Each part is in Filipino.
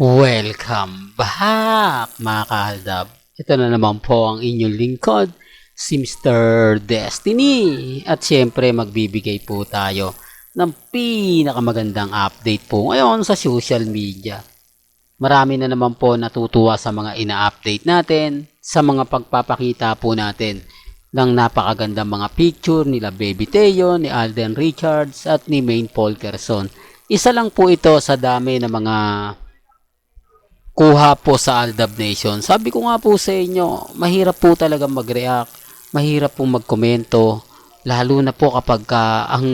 Welcome back mga kahaldab. Ito na naman po ang inyong lingkod, si Mr. Destiny. At syempre magbibigay po tayo ng pinakamagandang update po ngayon sa social media. Marami na naman po natutuwa sa mga ina-update natin, sa mga pagpapakita po natin ng napakagandang mga picture nila Baby Teo, ni Alden Richards at ni Maine Polkerson. Isa lang po ito sa dami ng mga kuha po sa Aldab Nation. Sabi ko nga po sa inyo, mahirap po talaga mag-react, mahirap po magkomento, lalo na po kapag ka ang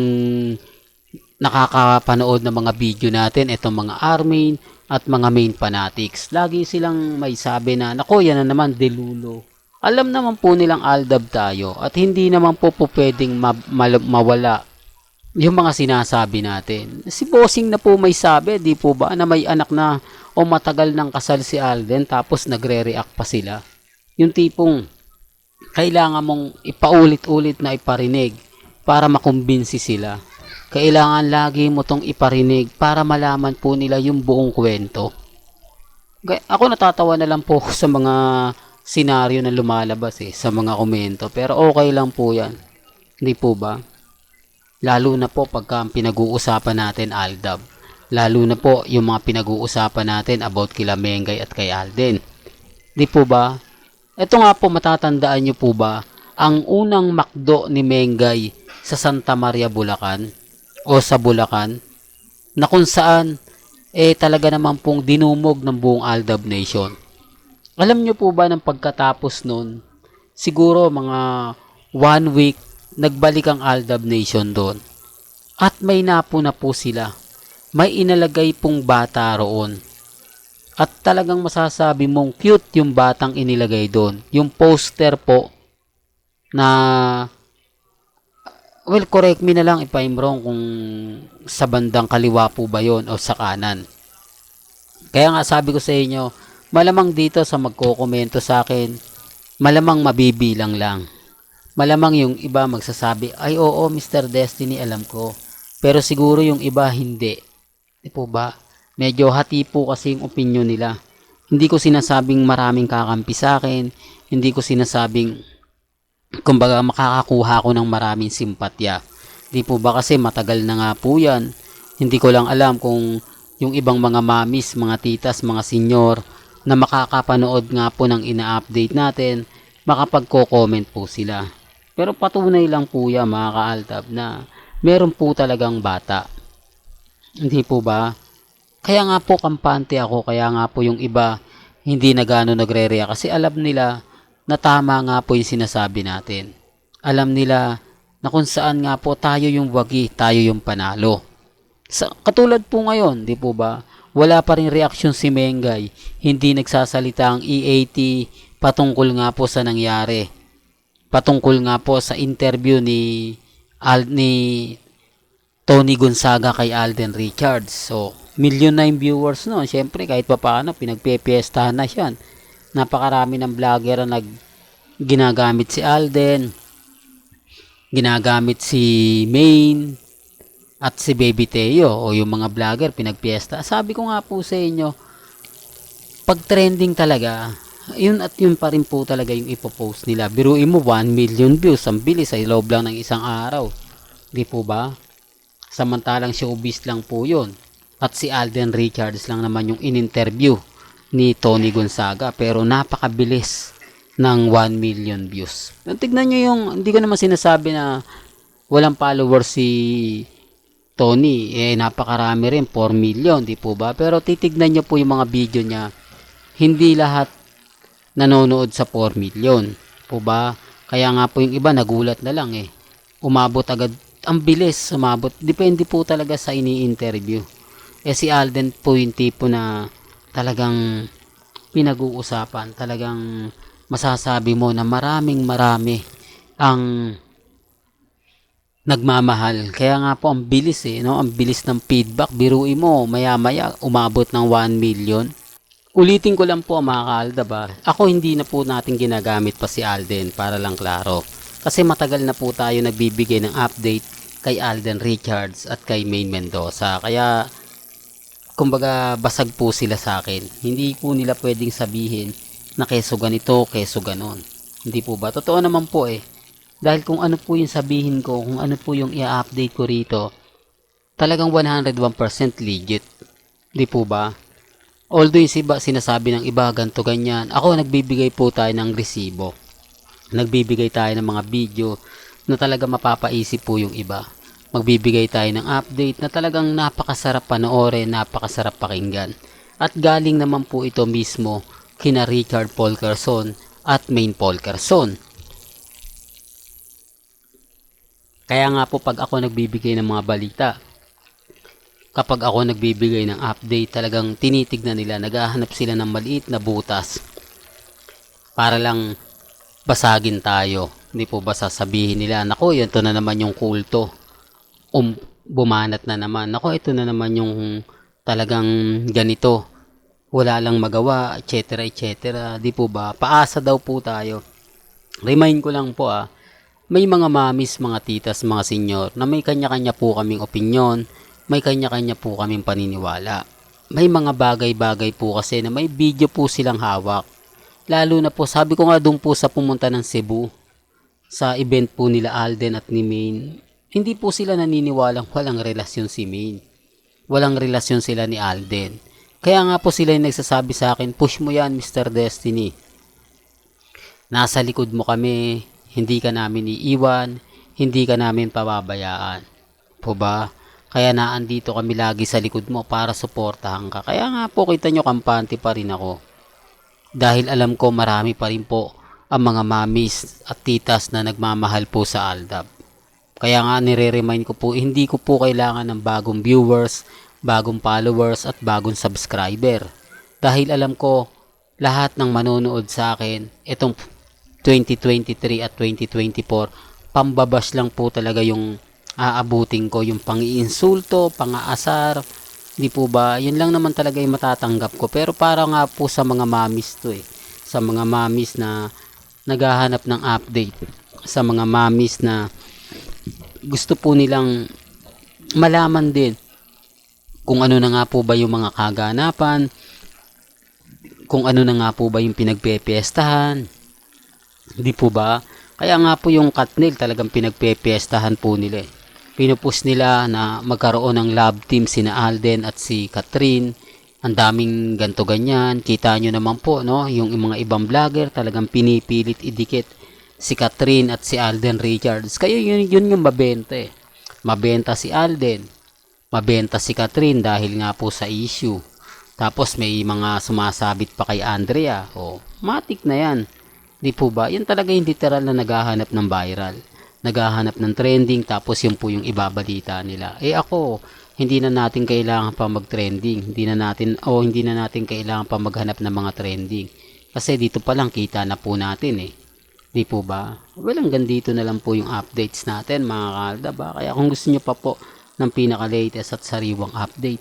nakakapanood ng mga video natin, itong mga Armin at mga main fanatics. Lagi silang may sabi na, nako yan na naman, delulo. Alam naman po nilang Aldab tayo at hindi naman po po pwedeng ma- ma- mawala yung mga sinasabi natin. Si Bossing na po may sabi, di po ba, na may anak na o matagal nang kasal si Alden tapos nagre-react pa sila. Yung tipong kailangan mong ipaulit-ulit na iparinig para makumbinsi sila. Kailangan lagi mo tong iparinig para malaman po nila yung buong kwento. Ako natatawa na lang po sa mga senaryo na lumalabas eh, sa mga komento. Pero okay lang po yan. Hindi po ba? Lalo na po pagka pinag-uusapan natin Aldab. Lalo na po yung mga pinag-uusapan natin about kila Mengay at kay Alden. Di po ba? Ito nga po matatandaan nyo po ba ang unang makdo ni Mengay sa Santa Maria, Bulacan o sa Bulacan na kung saan eh talaga naman pong dinumog ng buong Aldab Nation. Alam nyo po ba ng pagkatapos nun, siguro mga one week nagbalik ang Aldab Nation doon. At may napo na po sila. May inalagay pong bata roon. At talagang masasabi mong cute yung batang inilagay doon. Yung poster po na well correct me na lang if I'm wrong kung sa bandang kaliwa po ba yon o sa kanan. Kaya nga sabi ko sa inyo, malamang dito sa magkokomento sa akin, malamang mabibilang lang malamang yung iba magsasabi, ay oo Mr. Destiny alam ko. Pero siguro yung iba hindi. Di po ba? Medyo hati po kasi yung opinion nila. Hindi ko sinasabing maraming kakampi sa akin. Hindi ko sinasabing kumbaga makakakuha ko ng maraming simpatya. Di po ba kasi matagal na nga po yan. Hindi ko lang alam kung yung ibang mga mamis, mga titas, mga senyor na makakapanood nga po ng ina-update natin, makapagko-comment po sila. Pero patunay lang po yan mga kaaltab na meron po talagang bata. Hindi po ba? Kaya nga po kampante ako, kaya nga po yung iba hindi na gano'n nagre-react kasi alam nila na tama nga po yung sinasabi natin. Alam nila na kung saan nga po tayo yung wagi, tayo yung panalo. Sa, katulad po ngayon, di po ba? Wala pa rin reaksyon si Mengay. Hindi nagsasalita ang EAT patungkol nga po sa nangyari patungkol nga po sa interview ni Al ni Tony Gonzaga kay Alden Richards. So, million na yung viewers no. Siyempre, kahit pa paano, pinagpepiestahan na siya. Napakarami ng vlogger na nag ginagamit si Alden, ginagamit si Main, at si Baby Teo o yung mga vlogger pinagpiesta. Sabi ko nga po sa inyo, pag trending talaga, yun at yun pa rin po talaga yung ipopost nila. Biruin mo 1 million views, ang bilis ay loob lang ng isang araw. Di po ba? Samantalang showbiz lang po yun. At si Alden Richards lang naman yung in-interview ni Tony Gonzaga pero napakabilis ng 1 million views. Tignan nyo yung, hindi ko naman sinasabi na walang followers si Tony, eh napakarami rin, 4 million, di po ba? Pero titignan nyo po yung mga video niya, hindi lahat nanonood sa 4 million. Po ba? Kaya nga po yung iba nagulat na lang eh. Umabot agad, ang bilis umabot. Depende po talaga sa ini-interview. Eh si Alden po yung tipo na talagang pinag-uusapan. Talagang masasabi mo na maraming marami ang nagmamahal. Kaya nga po ang bilis eh, no? Ang bilis ng feedback. Biruin mo, maya-maya umabot ng 1 million. Ulitin ko lang po mga kaaldabar, ako hindi na po natin ginagamit pa si Alden para lang klaro. Kasi matagal na po tayo nagbibigay ng update kay Alden Richards at kay Maine Mendoza. Kaya kumbaga basag po sila sa akin. Hindi po nila pwedeng sabihin na keso ganito, keso ganon. Hindi po ba? Totoo naman po eh. Dahil kung ano po yung sabihin ko, kung ano po yung i-update ko rito, talagang 101% legit. Di po ba? Although yung iba, sinasabi ng iba, ganto ganyan, ako nagbibigay po tayo ng resibo. Nagbibigay tayo ng mga video na talaga mapapaisip po yung iba. Magbibigay tayo ng update na talagang napakasarap panoorin, napakasarap pakinggan. At galing naman po ito mismo kina Richard Paul Carson at Main Paul Carson. Kaya nga po pag ako nagbibigay ng mga balita, kapag ako nagbibigay ng update, talagang tinitignan nila, naghahanap sila ng maliit na butas para lang basagin tayo. Hindi po ba sasabihin nila, nako, ito na naman yung kulto. Um, bumanat na naman. Nako, ito na naman yung talagang ganito. Wala lang magawa, etc. etc. Di po ba? Paasa daw po tayo. Remind ko lang po ah, may mga mamis, mga titas, mga senyor na may kanya-kanya po kaming opinyon, may kanya-kanya po kaming paniniwala. May mga bagay-bagay po kasi na may video po silang hawak. Lalo na po, sabi ko nga doon po sa pumunta ng Cebu, sa event po nila Alden at ni Maine, hindi po sila naniniwalang walang relasyon si Maine. Walang relasyon sila ni Alden. Kaya nga po sila yung nagsasabi sa akin, push mo yan Mr. Destiny. Nasa likod mo kami, hindi ka namin iiwan, hindi ka namin pababayaan. Po ba? Kaya naandito kami lagi sa likod mo para suportahan ka. Kaya nga po kita nyo kampante pa rin ako. Dahil alam ko marami pa rin po ang mga mamis at titas na nagmamahal po sa Aldab. Kaya nga nire-remind ko po, hindi ko po kailangan ng bagong viewers, bagong followers at bagong subscriber. Dahil alam ko, lahat ng manonood sa akin, itong 2023 at 2024, pambabash lang po talaga yung aabutin ko, yung pang-iinsulto, pang-aasar, di po ba? Yun lang naman talaga yung matatanggap ko. Pero para nga po sa mga mamis to eh. Sa mga mamis na naghahanap ng update. Sa mga mamis na gusto po nilang malaman din kung ano na nga po ba yung mga kaganapan, kung ano na nga po ba yung pinagpepiestahan, di po ba? Kaya nga po yung Katnil talagang pinagpepiestahan po nila eh. Pinupus nila na magkaroon ng love team sina Alden at si Catherine. Ang daming ganto ganyan. Kita nyo naman po, no? Yung mga ibang vlogger talagang pinipilit idikit si Catherine at si Alden Richards. Kaya yun, yun yung mabenta eh. Mabenta si Alden. Mabenta si Catherine dahil nga po sa issue. Tapos may mga sumasabit pa kay Andrea. O, matik na yan. Di po ba? Yan talaga yung literal na naghahanap ng viral. Naghahanap ng trending tapos yun po yung ibabalita nila. Eh ako, hindi na natin kailangan pa mag-trending. Hindi na natin, o hindi na natin kailangan pa maghanap ng mga trending. Kasi dito pa lang kita na po natin eh. Di po ba? Well, hanggang dito na lang po yung updates natin mga kalda ba? Kaya kung gusto nyo pa po ng pinaka-latest at sariwang update,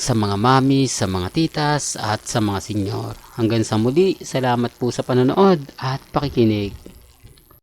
sa mga mami, sa mga titas at sa mga senyor. Hanggang sa muli, salamat po sa panonood at pakikinig.